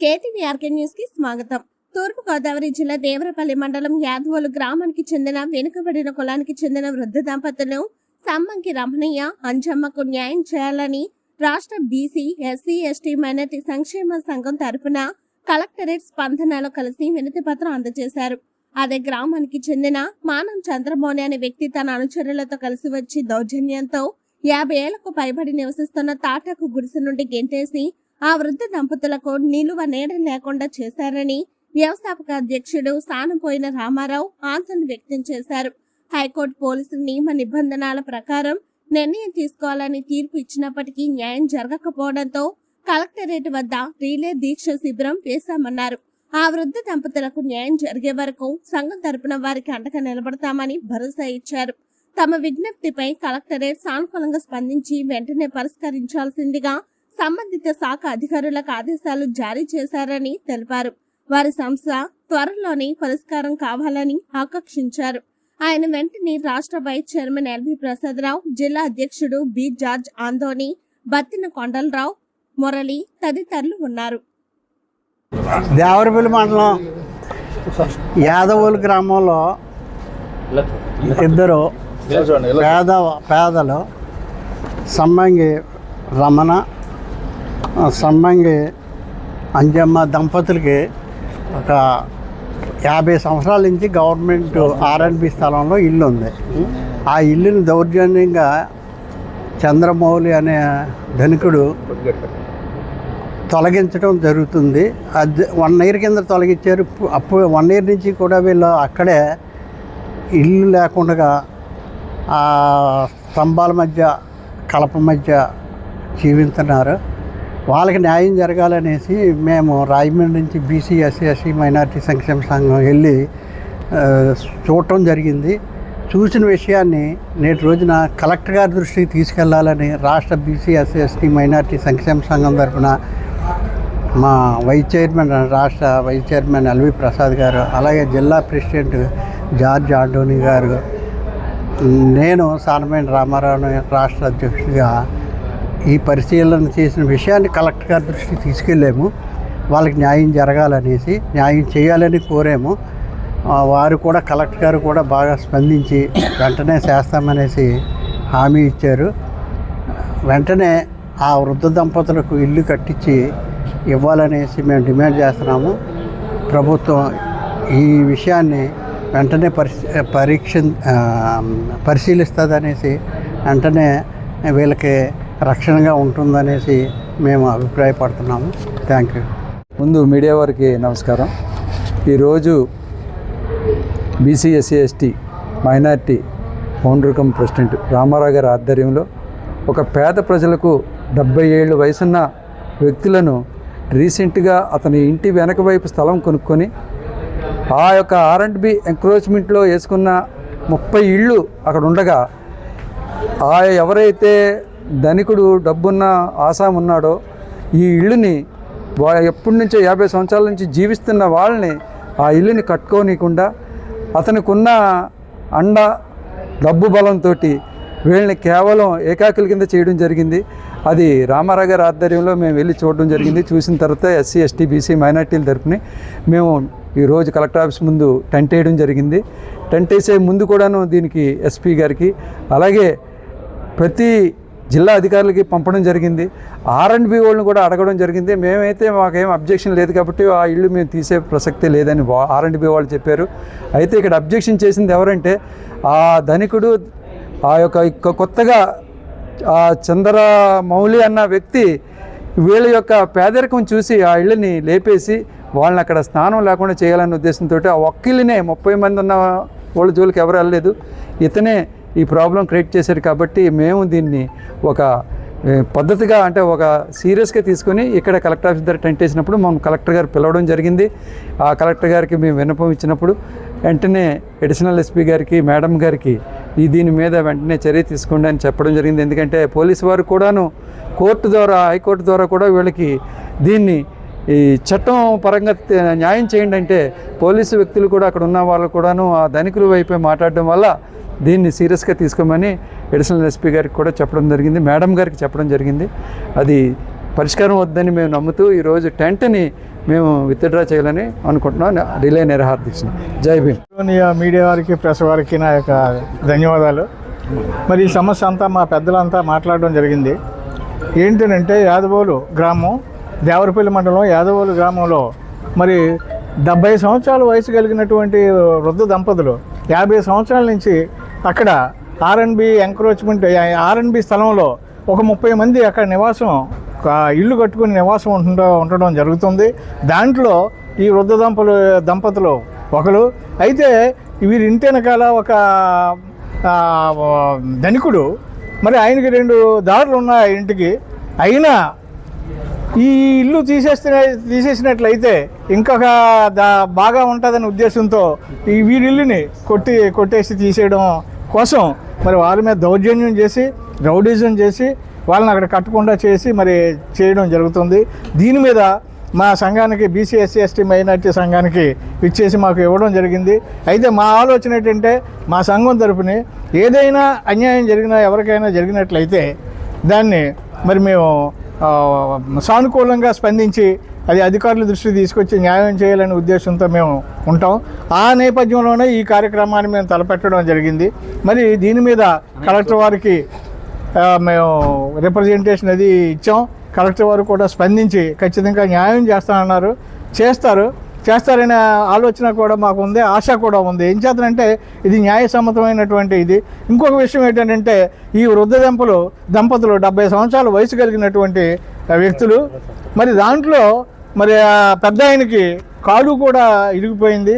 KTV RK న్యూస్కి స్వాగతం. తూర్పు గోదావరి జిల్లా దేవరపల్లి మండలం యాదవోలు గ్రామానికి చెందిన వెనుకబడిన కులానికి చెందిన వృద్ధ దంపతులు సమ్మంకి రమణయ్య అంజమ్మకు న్యాయం చేయాలని రాష్ట్ర బీసీ ఎస్సీ ఎస్టీ మైనార్టీ సంక్షేమ సంఘం తరపున కలెక్టరేట్ స్పందనలో కలిసి వినతి పత్రం అందజేశారు. అదే గ్రామానికి చెందిన మానం చంద్రమౌళి అనే వ్యక్తి తన అనుచరులతో కలిసి వచ్చి దౌర్జన్యంతో యాభై ఏళ్ళకు పైబడి నివసిస్తున్న తాటాకు గుడిసె నుండి గెంటేసి ఆ వృద్ధ దంపతులకు నిలువ నీడ లేకుండా చేశారని వ్యవస్థాపక అధ్యక్షుడు స్థానపోయిన రామారావు ఆందోళన వ్యక్తం చేశారు. హైకోర్టు పోలీసులు నియమ నిబంధనల ప్రకారం నిర్ణయం తీసుకోవాలని తీర్పు ఇచ్చినప్పటికీ న్యాయం జరగకపోవడంతో కలెక్టరేట్ వద్ద రీలే దీక్ష శిబిరం వేశామన్నారు. ఆ వృద్ధ దంపతులకు న్యాయం జరిగే వరకు సంఘం తరపున వారికి అండగా నిలబడతామని భరోసా ఇచ్చారు. తమ విజ్ఞప్తిపై కలెక్టరేట్ సానుకూలంగా స్పందించి వెంటనే పరిష్కరించాల్సిందిగా సంబంధిత శాఖ అధికారులకు ఆదేశాలు జారీ చేశారని తెలిపారు. వారి సంస్థ త్వరలోనే పరిష్కారం కావాలని ఆకాంక్షించారు. ఆయన వెంటనే రాష్ట్ర వైస్ చైర్మన్ ఎల్వి ప్రసాదరావు జిల్లా అధ్యక్షుడు B George Anthony Battina Kondala Rao Murali తదితరులు ఉన్నారు. దేవరపల్లి మండలం యాదవులు గ్రామంలో ఇద్దరు పేద పేదలు సమ్మంగి రమణ సమ్మంగి అంజమ్మ దంపతులకి ఒక యాభై సంవత్సరాల నుంచి గవర్నమెంట్ ఆర్ఎన్బి స్థలంలో ఇల్లు ఉంది ఆ ఇల్లుని దౌర్జన్యంగా చంద్రమౌళి అనే ధనికుడు తొలగించడం జరుగుతుంది. అది వన్ ఇయర్ కింద తొలగించారు. అప్పుడు వన్ ఇయర్ నుంచి కూడా వీళ్ళు అక్కడే ఇల్లు లేకుండా ఆ స్తంభాల మధ్య కలప మధ్య జీవిస్తున్నారు వాళ్ళకి న్యాయం జరగాలనేసి మేము రాజమండ్రి నుంచి బీసీ ఎస్సీ ఎస్సీ మైనార్టీ సంక్షేమ సంఘం వెళ్ళి చూడటం జరిగింది. చూసిన విషయాన్ని నేటి రోజున కలెక్టర్ గారి దృష్టికి తీసుకెళ్ళాలని రాష్ట్ర బీసీ ఎస్సీ ఎస్టీ మైనార్టీ సంక్షేమ సంఘం తరఫున మా వైస్ చైర్మన్ రాష్ట్ర vice chairman LV Prasad garu అలాగే జిల్లా ప్రెసిడెంట్ జార్జ్ ఆంటోనీ గారు నేను సానమైన రామారావు రాష్ట్ర అధ్యక్షుడిగా ఈ పరిశీలన చేసిన విషయాన్ని కలెక్టర్ గారి దృష్టికి తీసుకెళ్ళాము. వాళ్ళకి న్యాయం జరగాలనేసి న్యాయం చేయాలని కోరాము. వారు కూడా కలెక్టర్ గారు కూడా బాగా స్పందించి వెంటనే చేస్తామనేసి హామీ ఇచ్చారు. వెంటనే ఆ వృద్ధ దంపతులకు ఇల్లు కట్టించి ఇవ్వాలనేసి మేము డిమాండ్ చేస్తున్నాము. ప్రభుత్వం ఈ విషయాన్ని వెంటనే పరి పరీక్ష పరిశీలిస్తుంది పరిశీలిస్తుందనేసి వెంటనే వీళ్ళకి రక్షణగా ఉంటుందనేసి మేము అభిప్రాయపడుతున్నాము. థ్యాంక్ యూ ముందు మీడియా వారికి నమస్కారం. ఈరోజు బీసీ ఎస్సీ ఎస్టీ మైనార్టీ పౌండ్రికం ప్రెసిడెంట్ రామారావు గారి ఆధ్వర్యంలో ఒక పేద ప్రజలకు డెబ్బై ఏళ్ళు వయసున్న వ్యక్తులను రీసెంట్గా అతని ఇంటి వెనక వైపు స్థలం కొనుక్కొని ఆ యొక్క ఆర్ అండ్ బి ఎంక్రోచ్మెంట్లో వేసుకున్న ముప్పై ఇళ్ళు అక్కడ ఉండగా ఆ ఎవరైతే ధనికుడు డబ్బున్న ఆసాం ఉన్నాడో ఈ ఇల్లుని వా ఎప్పటి నుంచో యాభై సంవత్సరాల నుంచి జీవిస్తున్న వాళ్ళని ఆ ఇల్లుని కట్టుకోనీయకుండా అతనికి ఉన్న అండ డబ్బు బలంతో వీళ్ళని కేవలం ఏకాకుల కింద చేయడం జరిగింది. అది రామారావు గారి ఆధ్వర్యంలో మేము వెళ్ళి చూడడం జరిగింది. చూసిన తర్వాత ఎస్సీ ఎస్టీ బీసీ మైనార్టీల తరపుని మేము ఈరోజు కలెక్టర్ ఆఫీస్ ముందు టెంట్ వేయడం జరిగింది. టెంట్ వేసే ముందు కూడాను దీనికి ఎస్పీ గారికి అలాగే ప్రతి జిల్లా అధికారులకి పంపడం జరిగింది. ఆర్ అండ్ బి వాళ్ళని కూడా అడగడం జరిగింది. మేమైతే మాకేం అబ్జెక్షన్ లేదు కాబట్టి ఆ ఇల్లు మేము తీసే ప్రసక్తే లేదని ఆర్ అండ్ బి వాళ్ళు చెప్పారు. అయితే ఇక్కడ అబ్జెక్షన్ చేసింది ఎవరంటే ఆ ధనికుడు ఆ యొక్క కొత్తగా ఆ చంద్ర మౌలి అన్న వ్యక్తి వీళ్ళ యొక్క పేదరికం చూసి ఆ ఇళ్ళని లేపేసి వాళ్ళని అక్కడ స్నానం లేకుండా చేయాలనే ఉద్దేశంతో ఆ ఒక్కిళ్ళనే ముప్పై మంది ఉన్న వాళ్ళ జోలికి ఎవరు వెళ్ళలేదు. ఇతనే ఈ ప్రాబ్లం క్రియేట్ చేశారు కాబట్టి మేము దీన్ని ఒక పద్ధతిగా అంటే ఒక సీరియస్గా తీసుకొని ఇక్కడ కలెక్టర్ ఆఫీస్ దగ్గర టెంట్ వేసినప్పుడు మనం కలెక్టర్ గారు పిలవడం జరిగింది. ఆ కలెక్టర్ గారికి మేము విన్నపం ఇచ్చినప్పుడు వెంటనే అడిషనల్ ఎస్పీ గారికి మేడం గారికి ఈ దీని మీద వెంటనే చర్య తీసుకోండి అని చెప్పడం జరిగింది. ఎందుకంటే పోలీసు వారు కూడాను కోర్టు ద్వారా హైకోర్టు ద్వారా కూడా వీళ్ళకి దీన్ని ఈ చట్టం పరంగా న్యాయం చేయండి అంటే పోలీసు వ్యక్తులు కూడా అక్కడ ఉన్న వాళ్ళు కూడాను ఆ ధనికుల వైపే మాట్లాడడం వల్ల దీన్ని సీరియస్గా తీసుకోమని అడిషనల్ ఎస్పీ గారికి కూడా చెప్పడం జరిగింది మేడం గారికి చెప్పడం జరిగింది. అది పరిష్కారం వద్దని మేము నమ్ముతూ ఈరోజు టెంట్ని మేము విత్డ్రా చేయాలని అనుకుంటున్నాం. రిలే నిరహార జై భీమ్. మీడియా వారికి ప్రెస్ వారికి నా యొక్క ధన్యవాదాలు. మరి ఈ సమస్య అంతా మా పెద్దలంతా మాట్లాడడం జరిగింది. ఏంటంటే యాదవోలు గ్రామం దేవరపల్లి మండలం యాదవోలు గ్రామంలో మరి డెబ్బై సంవత్సరాల వయసు కలిగినటువంటి వృద్ధ దంపతులు యాభై సంవత్సరాల నుంచి అక్కడ ఆర్ఎన్బి ఎంక్రోచ్మెంట్ ఆర్ఎన్బి స్థలంలో ఒక ముప్పై మంది అక్కడ నివాసం ఒక ఇల్లు కట్టుకుని నివాసం ఉంటుండ ఉండడం జరుగుతుంది. దాంట్లో ఈ వృద్ధ దంపలు దంపతులు ఒకరు. అయితే వీరి వెనకాల ఒక ధనికుడు. మరి ఆయనకి రెండు దారులు ఉన్నాయి ఇంటికి. అయినా ఈ ఇల్లు తీసేస్తే తీసేసినట్లయితే ఇంకొక దా బాగా ఉంటుందనే ఉద్దేశంతో ఈ వీరి ఇల్లుని కొట్టి కొట్టేసి తీసేయడం కోసం మరి వారి మీద దౌర్జన్యం చేసి రౌడిజం చేసి వాళ్ళని అక్కడ కట్టకుండా చేసి మరి చేయడం జరుగుతుంది. దీని మీద మా సంఘానికి బీసీ ఎస్సీ ఎస్టీ మైనార్టీ సంఘానికి ఇచ్చేసి మాకు ఇవ్వడం జరిగింది. అయితే మా ఆలోచన ఏంటంటే మా సంఘం తరఫున ఏదైనా అన్యాయం జరిగినా ఎవరికైనా జరిగినట్లయితే దాన్ని మరి మేము సానుకూలంగా స్పందించి అది అధికారుల దృష్టి తీసుకొచ్చి న్యాయం చేయాలనే ఉద్దేశంతో మేము ఉంటాం. ఆ నేపథ్యంలోనే ఈ కార్యక్రమాన్ని మేము తలపెట్టడం జరిగింది. మరి దీని మీద కలెక్టర్ వారికి మేము రిప్రజెంటేషన్ అది ఇచ్చాం. కలెక్టర్ వారు కూడా స్పందించి ఖచ్చితంగా న్యాయం చేస్తానన్నారు. చేస్తారు. చేస్తారనే ఆలోచన కూడా మాకు ఉంది ఆశ కూడా ఉంది. ఏం చేతనంటే ఇది న్యాయసమ్మతమైనటువంటి ఇది. ఇంకొక విషయం ఏంటంటే ఈ వృద్ధ దంపలు దంపతులు డెబ్బై సంవత్సరాల వయసు కలిగినటువంటి వ్యక్తులు మరి దాంట్లో మరి ఆ పెద్ద ఆయనకి కాలు కూడా ఇరిగిపోయింది.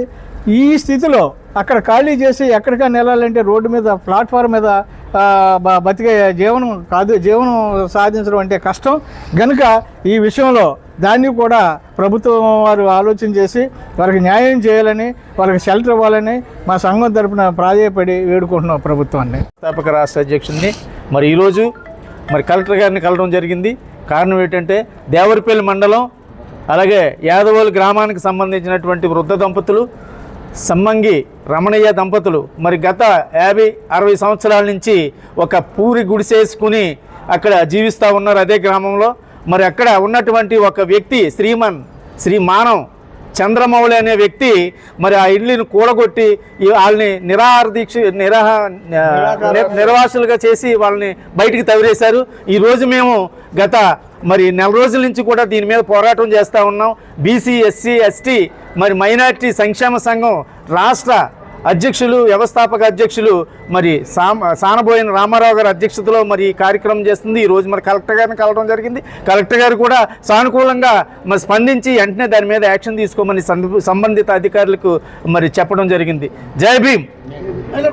ఈ స్థితిలో అక్కడ ఖాళీ చేసి ఎక్కడికైనా వెళ్ళాలంటే రోడ్డు మీద ప్లాట్ఫామ్ మీద బతికే జీవనం కాదు జీవనం సాధించడం అంటే కష్టం. గనుక ఈ విషయంలో దాన్ని కూడా ప్రభుత్వం వారు ఆలోచన చేసి వారికి న్యాయం చేయాలని వాళ్ళకి షెల్టర్ ఇవ్వాలని మా సంఘం తరపున ప్రాధాయపడి వేడుకుంటున్నాం ప్రభుత్వాన్ని. స్థాపక రాష్ట్ర అధ్యక్షుడిని మరి ఈరోజు మరి కలెక్టర్ గారిని కలవడం జరిగింది. కారణం ఏంటంటే దేవరపల్లి మండలం అలాగే యాదవోలు గ్రామానికి సంబంధించినటువంటి వృద్ధ దంపతులు సమ్మంగి రమణయ్య దంపతులు మరి గత యాభై అరవై సంవత్సరాల నుంచి ఒక పూరి గుడిసేసుకుని అక్కడ జీవిస్తూ ఉన్నారు అదే గ్రామంలో. మరి అక్కడ ఉన్నటువంటి ఒక వ్యక్తి శ్రీమన్ శ్రీ మానవ్ చంద్రమౌళి అనే వ్యక్తి మరి ఆ ఇల్లుని కూడగొట్టి వాళ్ళని నిరాహార దీక్ష నిరాహ నిర్వాసులుగా చేసి వాళ్ళని బయటికి తవిరేశారు ఈ రోజు మేము గత మరి నెల రోజుల నుంచి కూడా దీని మీద పోరాటం చేస్తూ ఉన్నాం. బీసీ ఎస్సీ ఎస్టీ మరి మైనార్టీ సంక్షేమ సంఘం రాష్ట్ర అధ్యక్షులు వ్యవస్థాపక అధ్యక్షులు మరి సామ సానబోయిన రామారావు గారి అధ్యక్షతలో మరి ఈ కార్యక్రమం చేస్తుంది. ఈ రోజు మరి కలెక్టర్ గారిని కలవడం జరిగింది. కలెక్టర్ గారు కూడా సానుకూలంగా మరి స్పందించి వెంటనే దాని మీద యాక్షన్ తీసుకోమని సంబంధిత అధికారులకు మరి చెప్పడం జరిగింది. జై భీమ్!